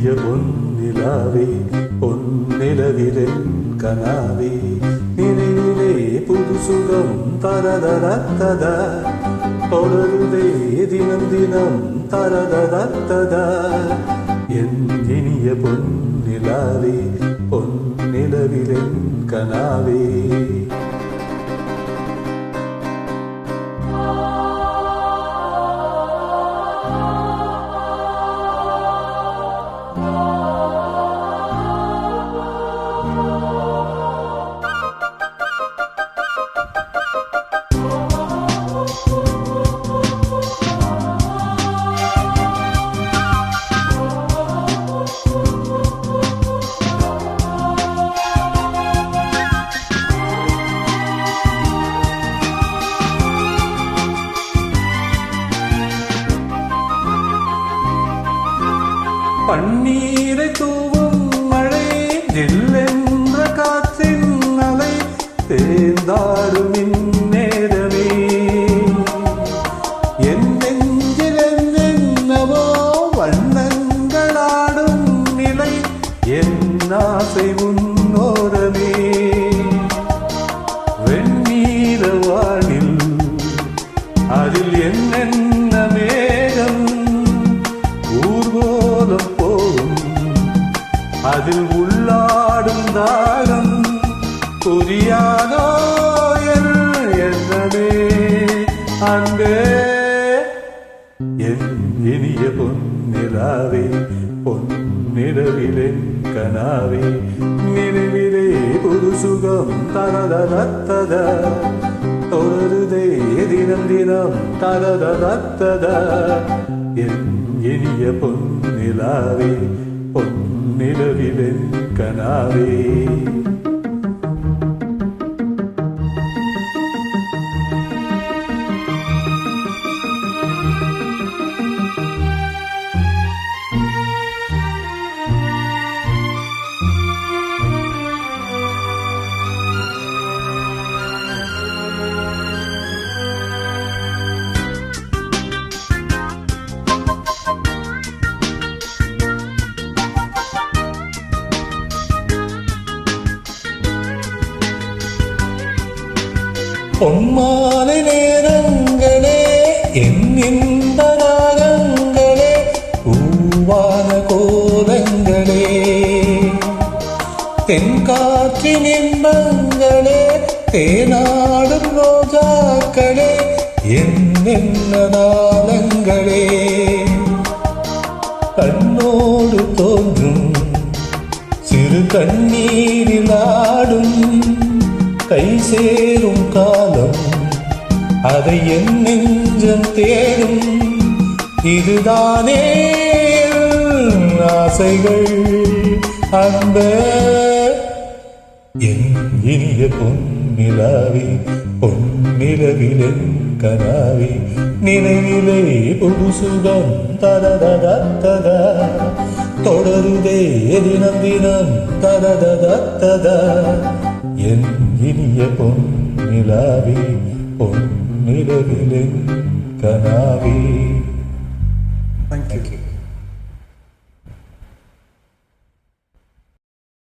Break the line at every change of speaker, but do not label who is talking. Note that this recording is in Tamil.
இனிய பொன்னிலாவே பொன்னிலவிரல் கனாவே. நினைவிலே புது சுகம் தரதரத்தத? தொடருதே தினம் தினம் தரதரத்தத? என் இனிய பொன்னிலாவே பொன்னிலவிரல் கனாவே. பன்னீரை தூவும் மழை ஜில்லென்ற காற்றின் அலை தேர்ந்தாடும் இந்நேரமே. என் நெஞ்சில் என்னென்னவோ வண்ணங்களாடும் நிலை என் ஆசை உன் புரியாதோ என் அன்பே என் இனிய பொன்னிலாவே பொன்னிலவிலென் கனாவே நினைவிலே புது சுகம் தரதரத்தத தொடருதே தினம் தினம் தரதரத்தத என் இனிய பொன்னிலாவே பொன்னிலவிலென் கனாவே. பொன்மாலை நேரங்களே என் இந்த ராகங்களே பூவான கோலங்களே. தென்காற்றின் இன்பங்களே தேனாடும் ரோஜாக்களே என்னென்ன நாளங்களே கண்ணோடு தோன்றும் சிறு கண்ணீரில் ஆடும் கை சேரும் காலம். அதை என் நெஞ்சம் தேடும். இதுதானே ஆசைகள். அந்த என் இனிய பொன்னிலாவே பொன்னிலவிலென் கனாவி நினைவிலே புதுசுகம் சுகம் தரதரத்தத தொடருதே தினம் தினம் தரதரத்தத என் இனிய பொன்னிலாவே பொன்னிலவிலென் கனாவே.